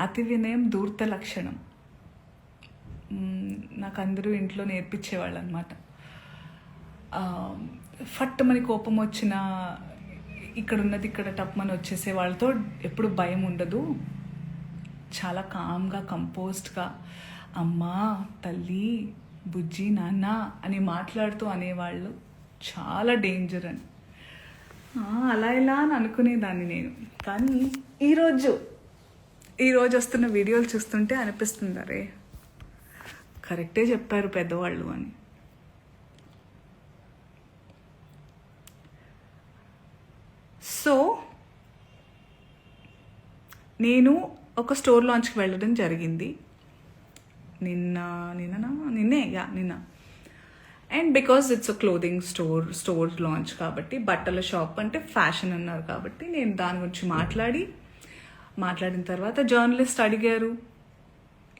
అతి వినయం దూర్త లక్షణం. నాకు అందరూ ఇంట్లో నేర్పించేవాళ్ళు అనమాట ఫట్ ఫట్టుమని కోపం వచ్చిన ఇక్కడ ఉన్నది ఇక్కడ టప్మని వచ్చేసే వాళ్ళతో ఎప్పుడు భయం ఉండదు. చాలా కామ్గా కంపోజ్డ్గా అమ్మా తల్లి బుజ్జి నాన్న అని మాట్లాడుతూ అనేవాళ్ళు. చాలా డేంజర్ అని. అలా ఇలా అని అనుకునేదాన్ని నేను. కానీ ఈరోజు ఈరోజు వస్తున్న వీడియోలు చూస్తుంటే అనిపిస్తుంది అరే. కరెక్టే చెప్పారు పెద్దవాళ్ళు అని. సో నేను ఒక స్టోర్ లాంచ్కి వెళ్ళడం జరిగింది. నిన్న నిన్ననా? నిన్నే యా నిన్న. And because it's a clothing store store launch కాబట్టి బట్టల షాప్ అంటే ఫ్యాషన్ అన్నారు కాబట్టి నేను దాని గురించి మాట్లాడి మాట్లాడిన తర్వాత జర్నలిస్ట్ అడిగారు.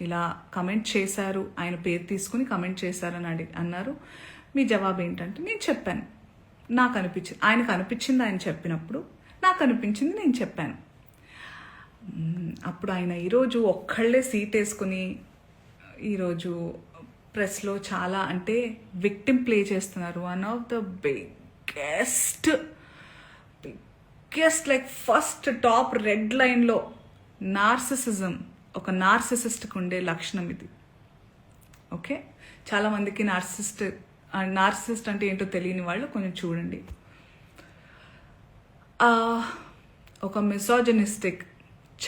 ఇలా కమెంట్ చేశారు. ఆయన పేరు తీసుకుని కమెంట్ చేశారని అడి అన్నారు. మీ జవాబు ఏంటంటే నేను చెప్పాను. నాకు అనిపించింది ఆయనకు అనిపించింది ఆయన చెప్పినప్పుడు. నాకు అనిపించింది నేను చెప్పాను. అప్పుడు ఆయన ఈరోజు ఒక్కళ్ళే సీట్ వేసుకుని ఈరోజు ప్రెస్లో చాలా అంటే విక్టిమ్ ప్లే చేస్తున్నారు. One of the biggest biggest like first top red లైన్లో నార్సిసిజం ఒక నార్సిసిస్ట్కి ఉండే లక్షణం ఇది. ఓకే? చాలామందికి నార్సిస్ట్ నార్సిస్ట్ అంటే ఏంటో తెలియని వాళ్ళు కొంచెం చూడండి. ఒక ఒక చేతగాని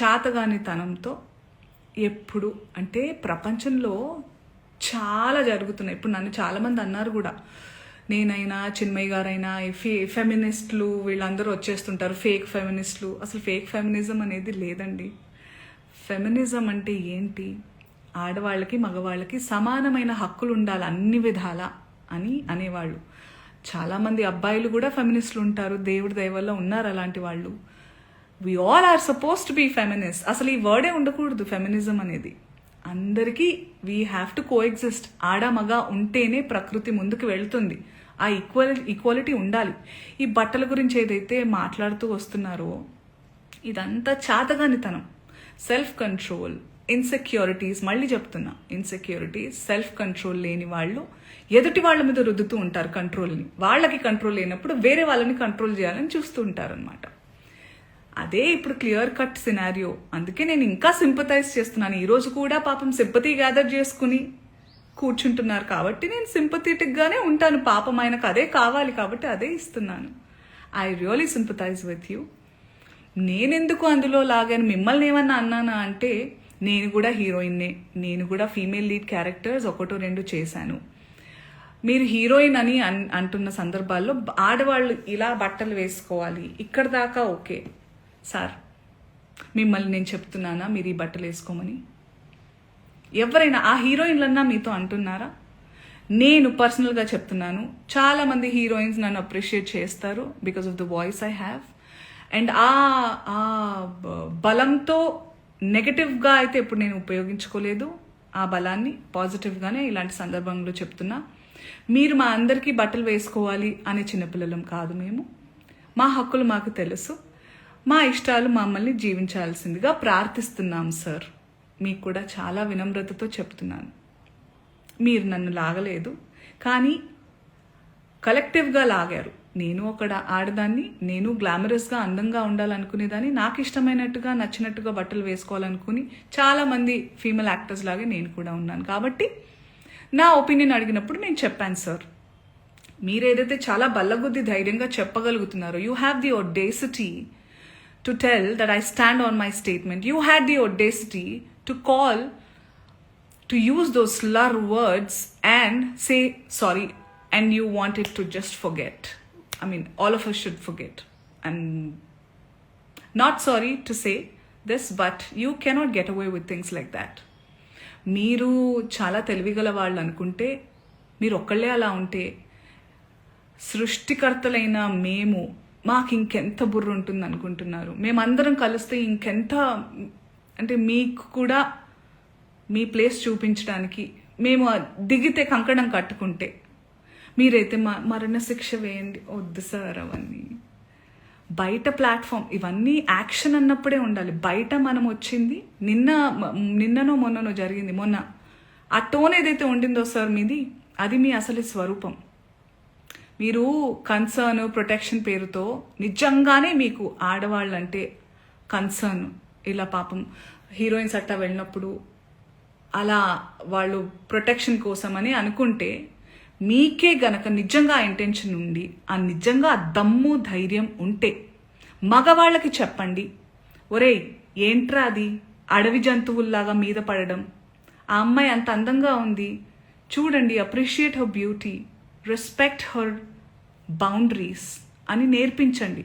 చాతగానితనంతో ఎప్పుడు అంటే ప్రపంచంలో చాలా జరుగుతున్నాయి. ఇప్పుడు నన్ను చాలామంది అన్నారు కూడా. నేనైనా చిన్మయ్య గారైనా ఈ ఫే ఫెమినిస్ట్లు వీళ్ళందరూ వచ్చేస్తుంటారు ఫేక్ ఫెమినిస్ట్లు అసలు ఫేక్ ఫెమినిజం అనేది లేదండి. ఫెమినిజం అంటే ఏంటి? ఆడవాళ్ళకి మగవాళ్ళకి సమానమైన హక్కులు ఉండాలి అన్ని విధాల అని అనేవాళ్ళు. చాలామంది అబ్బాయిలు కూడా ఫెమినిస్ట్లు ఉంటారు దేవుడి దయవల్ల ఉన్నారు అలాంటి వాళ్ళు. We all are suppose to be feminist అసలు ఈ వర్డే ఉండకూడదు ఫెమినిజం అనేది. అందరికీ we have to coexist ఆడ మగ ఉంటేనే ప్రకృతి ముందుకు వెళ్తుంది. ఆ ఈక్వల్ ఈక్వాలిటీ ఉండాలి. ఈ బట్టల గురించి ఏదైతే మాట్లాడుతూ వస్తున్నారో ఇదంతా చాతగానితనం. సెల్ఫ్ కంట్రోల్ ఇన్సెక్యూరిటీస్ మళ్ళీ చెప్తున్నా. ఇన్సెక్యూరిటీస్ సెల్ఫ్ కంట్రోల్ లేని వాళ్ళు ఎదుటి వాళ్ళ మీద రుద్దుతూ ఉంటారు కంట్రోల్ని వాళ్ళకి కంట్రోల్ లేనప్పుడు వేరే వాళ్ళని కంట్రోల్ చేయాలని చూస్తూ ఉంటారనమాట అదే ఇప్పుడు క్లియర్ కట్ సినారియో అందుకే నేను ఇంకా సింపతైజ్ చేస్తున్నాను. ఈరోజు కూడా పాపం సింపతి గ్యాదర్ చేసుకుని కూర్చుంటున్నారు కాబట్టి నేను సింపథెటిక్గానే ఉంటాను. పాపం ఆయనకు అదే కావాలి కాబట్టి అదే ఇస్తున్నాను. I really sympathise with you నేనెందుకు అందులో లాగాను? మిమ్మల్ని ఏమన్నా అన్నానా అంటే నేను కూడా హీరోయిన్నే నేను కూడా ఫీమేల్ లీడ్ క్యారెక్టర్స్ ఒకటో రెండు చేశాను. మీరు హీరోయిన్ అని అన్ అంటున్న సందర్భాల్లో ఆడవాళ్ళు ఇలా బట్టలు వేసుకోవాలి. ఇక్కడ దాకా ఓకే. సార్ మిమ్మల్ని నేను చెప్తున్నానా? మీరు ఈ బట్టలు వేసుకోమని? ఎవరైనా ఆ హీరోయిన్లన్నా మీతో అంటున్నారా? నేను పర్సనల్గా చెప్తున్నాను. చాలా మంది హీరోయిన్స్ నన్ను అప్రిషియేట్ చేస్తారు because of the voice I have. And ఆ ఆ బలంతో నెగటివ్గా అయితే ఇప్పుడు నేను ఉపయోగించుకోలేదు. ఆ బలాన్ని పాజిటివ్గానే ఇలాంటి సందర్భంలో చెప్తున్నా. మీరు మా అందరికీ బట్టలు వేసుకోవాలి అనే చిన్నపిల్లలం కాదు మేము. మా హక్కులు మాకు తెలుసు. మా ఇష్టాలు మమ్మల్ని జీవించాల్సిందిగా ప్రార్థిస్తున్నాం సార్. మీకు కూడా చాలా వినమ్రతతో చెప్తున్నాను. మీరు నన్ను లాగలేదు కానీ కలెక్టివ్గా లాగారు. నేను ఒక ఆడదాన్ని నేను గ్లామరస్గా అందంగా ఉండాలనుకునేదాన్ని నాకు ఇష్టమైనట్టుగా నచ్చినట్టుగా బట్టలు వేసుకోవాలనుకుని చాలామంది ఫీమేల్ యాక్టర్స్ లాగే నేను కూడా ఉన్నాను. కాబట్టి నా ఒపీనియన్ అడిగినప్పుడు నేను చెప్పాను సార్. మీరు ఏదైతే చాలా బల్లగుద్ది ధైర్యంగా చెప్పగలుగుతున్నారో you have the audacity to tell that I stand on my statement. You had the audacity to call to use those slur words and say sorry and you want it to just forget. I mean, all of us should forget. And not sorry to say this, but you cannot get away with things like that. మీరు చాలా తెలివిగల వాళ్ళు అనుకుంటే మీరు ఒక్కళ్ళే అలా ఉంటే సృష్టికర్తలైన మేము మాకు ఇంకెంత బుర్ర ఉంటుంది అనుకుంటున్నారు మేమందరం కలిస్తే ఇంకెంత అంటే మీకు కూడా మీ ప్లేస్ చూపించడానికి మేము దిగితే కంకణం కట్టుకుంటే మీరైతే మ మరణ శిక్ష వేయండి. వద్దు సార్ అవన్నీ. బయట ప్లాట్ఫామ్ ఇవన్నీ యాక్షన్ అన్నప్పుడే ఉండాలి. బయట మనం వచ్చింది నిన్న నిన్ననో మొన్ననో జరిగింది. మొన్న ఆ టోన్ ఏదైతే ఉండిందో సార్ మీది అది మీ అసలు స్వరూపం. మీరు కన్సర్న్ ప్రొటెక్షన్ పేరుతో నిజంగానే మీకు ఆడవాళ్ళంటే కన్సర్న్ ఇలా పాపం హీరోయిన్స్ అట్టా వెళ్ళినప్పుడు అలా వాళ్ళు ప్రొటెక్షన్ కోసమని అనుకుంటే మీకే గనక నిజంగా ఆ ఇంటెన్షన్ ఉండి ఆ నిజంగా దమ్ము ధైర్యం ఉంటే మగవాళ్ళకి చెప్పండి ఒరేయ్ ఏంట్రా అది? అడవి జంతువుల్లాగా మీద పడడం. ఆ అమ్మాయి అంత అందంగా ఉంది. చూడండి appreciate her beauty respect her boundaries అని నేర్పించండి.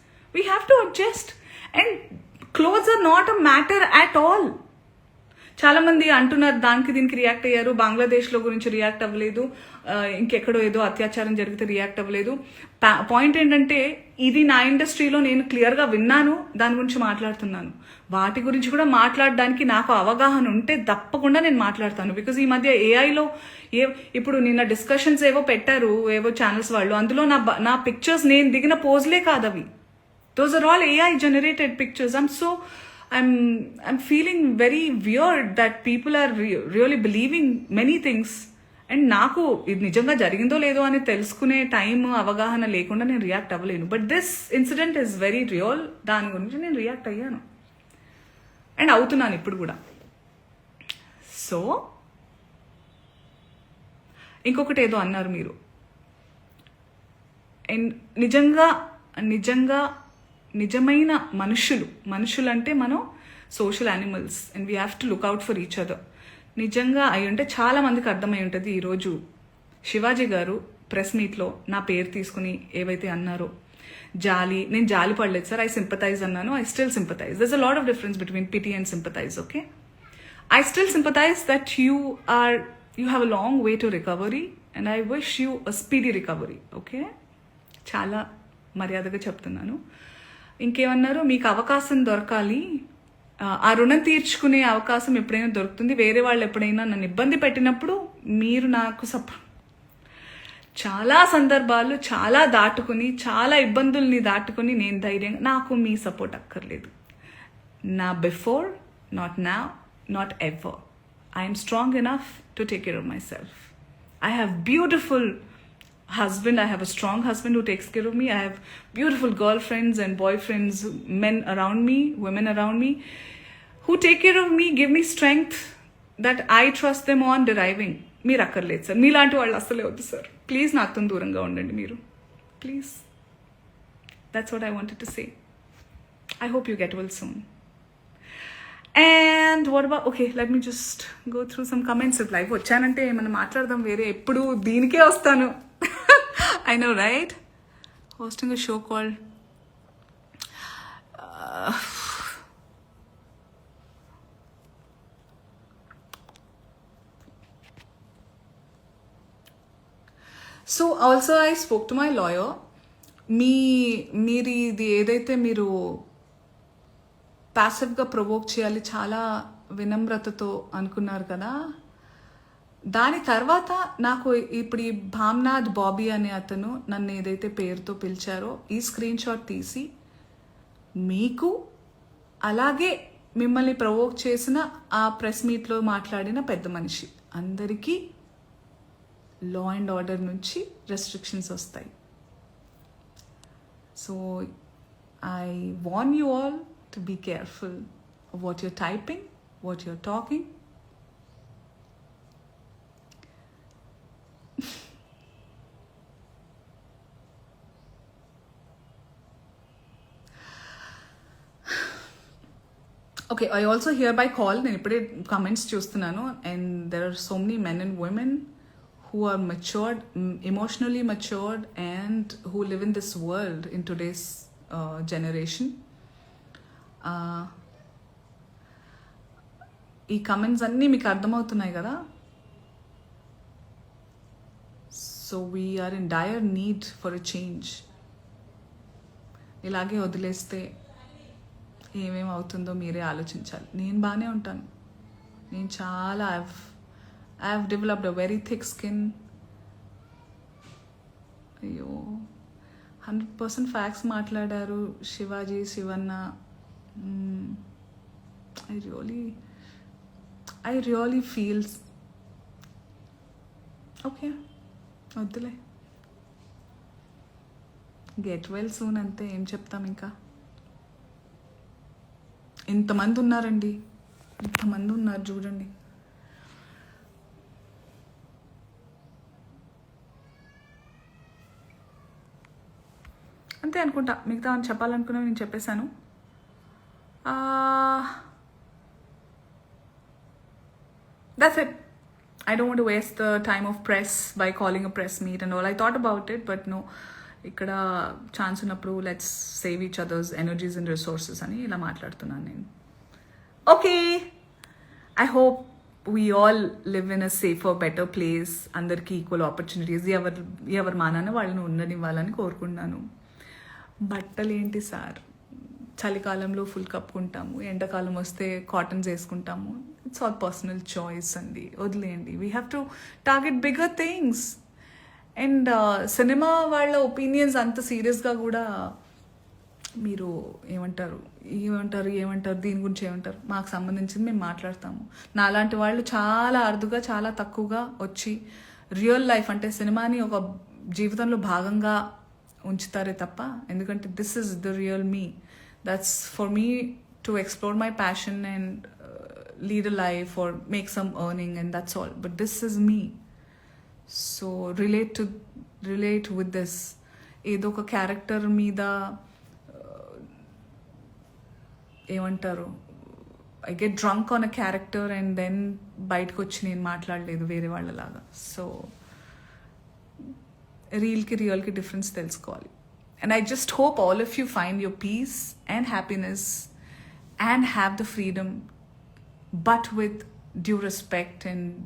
we have to adjust and clothes are not a matter at all చాలా మంది అంటున్నారు దానికి దీనికి రియాక్ట్ అయ్యారు. బంగ్లాదేశ్లో గురించి రియాక్ట్ అవ్వలేదు. ఇంకెక్కడో ఏదో అత్యాచారం జరిగితే రియాక్ట్ అవ్వలేదు. పాయింట్ ఏంటంటే ఇది నా ఇండస్ట్రీలో నేను క్లియర్గా విన్నాను. దాని గురించి మాట్లాడుతున్నాను. వాటి గురించి కూడా మాట్లాడడానికి నాకు అవగాహన ఉంటే తప్పకుండా నేను మాట్లాడతాను. బికాజ్ ఈ మధ్య ఏఐలో ఏ ఇప్పుడు నిన్న డిస్కషన్స్ ఏవో పెట్టారు ఏవో ఛానల్స్ వాళ్ళు. అందులో నా నా పిక్చర్స్ నేను దిగిన పోజ్లే కాదు అవి those are all ai generated pictures. I'm so i'm i'm feeling very weird that people are re- really believing many things. And నాకు ఇది నిజంగా జరిగిందో లేదో అని తెలుసుకునే టైం అవగాహన లేకుండా నేను react అవ్వలేను. But this incident is very real దాని గురించి నేను రియాక్ట్ అయ్యాను. అండ్ అవుతున్నాను ఇప్పుడు కూడా. సో ఇంకొకటి ఏదో అన్నారు మీరు. అండ్ నిజంగా నిజంగా నిజమైన మనుషులు. మనుషులు అంటే మనం social animals and we have to look out for each other నిజంగా అయి ఉంటే చాలా మందికి అర్థమై ఉంటుంది ఈరోజు శివాజీ గారు ప్రెస్ మీట్లో నా పేరు తీసుకుని ఏవైతే అన్నారో జాలి నేను జాలి పడలేదు సార్ ఐ సింపతైజ్ అన్నాను I still sympathise there's a lot of difference between pity and sympathise okay I still sympathise that you are you have a long way to recovery and I wish you a speedy recovery okay చాలా మర్యాదగా చెప్తున్నాను. ఇంకేమన్నారు? మీకు అవకాశం దొరకాలి. ఆ, రుణం తీర్చుకునే అవకాశం ఎప్పుడైనా దొరుకుతుంది. వేరే వాళ్ళు ఎప్పుడైనా నన్ను ఇబ్బంది పెట్టినప్పుడు మీరు నాకు సప చాలా సందర్భాలు చాలా దాటుకుని చాలా ఇబ్బందుల్ని దాటుకుని నేను ధైర్యంగా నాకు మీ సపోర్ట్ అక్కర్లేదు. నా బిఫోర్ నాట్ నా not ever. I'm strong enough to take care of myself. I have beautiful husband i have a strong husband who takes care of me i have beautiful girlfriends and boyfriends men around me women around me who take care of me give me strength that i trust them on deriving మీరు అక్కర్లేదు sir మీలాంటి వాళ్ళు అస్సలే వద్దు sir please నాతో దూరంగా ఉండండి మీరు please that's what I wanted to say I hope you get well soon and what about okay let me just go through some comments life వచ్చానంటే ఏమైనా మాట్లాడదాం వేరే ఎప్పుడు దీనికే వస్తాను I know right hosting show call so also I spoke to my lawyer మీ మీరు ఇది ఏదైతే మీరు ప్యాసివ్గా ప్రొవోక్ చేయాలి చాలా వినమ్రతతో అనుకున్నారు కదా? దాని తర్వాత నాకు ఇప్పుడు ఈ భామ్నాథ్ బాబీ అనే అతను నన్ను ఏదైతే పేరుతో పిలిచారో ఈ స్క్రీన్ షాట్ తీసి మీకు అలాగే మిమ్మల్ని ప్రవోక్ చేసిన ఆ ప్రెస్ మీట్లో మాట్లాడిన పెద్ద మనిషి. అందరికీ లా అండ్ ఆర్డర్ నుంచి రెస్ట్రిక్షన్స్ వస్తాయి. So I want you all to be careful what what typing what what talking okay I also hereby call నేను ఇప్పుడే కమెంట్స్ చూస్తున్నాను and there are so many men and women who are matured emotionally matured and who live in this world in today's generation Uh, ఈ comments అన్నీ మీకు అర్థమవుతున్నాయి కదా? So we're in dire need for a change ఇలాగే వదిలేస్తే ఏమేమి అవుతుందో మీరే ఆలోచించాలి. నేను బాగానే ఉంటాను. నేను చాలా I I have developed a very thick skin అయ్యో. హండ్రెడ్ పర్సెంట్ ఫ్యాక్ట్స్ మాట్లాడారు Shivaji Shivanna. I really I really feels okay. వద్దులే. గెట్ వెల్ సూన్ అంతే ఏం చెప్తాం ఇంకా? ఎంతమంది ఉన్నారండి ఎంతమంది ఉన్నారు చూడండి. అంతే అనుకుంటా. మిగతా చెప్పాలనుకున్నవి నేను చెప్పేశాను. That's it I don't want waste the time of press by calling a press meet and all I thought about it but no ఇక్కడ ఛాన్స్ ఉన్నప్పుడు let's save each others energies and resources అని ఇలా మాట్లాడుతున్నాను నేను. Okay I hope we all live in a safer better place అందరికీ equal opportunities ఎవరు ఎవరు మానాన వాళ్ళని ఉండనివ్వాలని కోరుకుంటున్నాను. బట్టలు ఏంటి సార్? చలికాలంలో ఫుల్ కప్పుకుంటాము ఎండాకాలం వస్తే కాటన్స్ వేసుకుంటాము. ఇట్స్ ఆల్ పర్సనల్ చాయిస్ అండి. వదిలేయండి. We have to target bigger things and cinema వాళ్ళ ఒపీనియన్స్ అంత సీరియస్గా కూడా మీరు ఏమంటారు ఏమంటారు ఏమంటారు దీని గురించి ఏమంటారు? మాకు సంబంధించింది మేము మాట్లాడతాము. నాలాంటి వాళ్ళు చాలా అరుదుగా చాలా తక్కువగా వచ్చి రియల్ లైఫ్ అంటే సినిమాని ఒక జీవితంలో భాగంగా ఉంచుతారే తప్ప ఎందుకంటే this is the real me that's for me to explore my passion and lead a life or make some earning and that's all but this is me so relate to relate with this ఏదో ఒక character మీద ఏమంటారు? I get drunk on a character and then బయటకు వచ్చి నేను మాట్లాడలేదు వేరే వాళ్ళలాగా. సో రీల్కి రియల్కి డిఫరెన్స్ తెలుసుకోవాలి. And I just hope all of you find your peace and happiness and have the freedom but with due respect and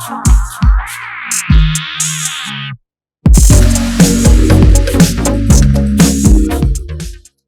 trust.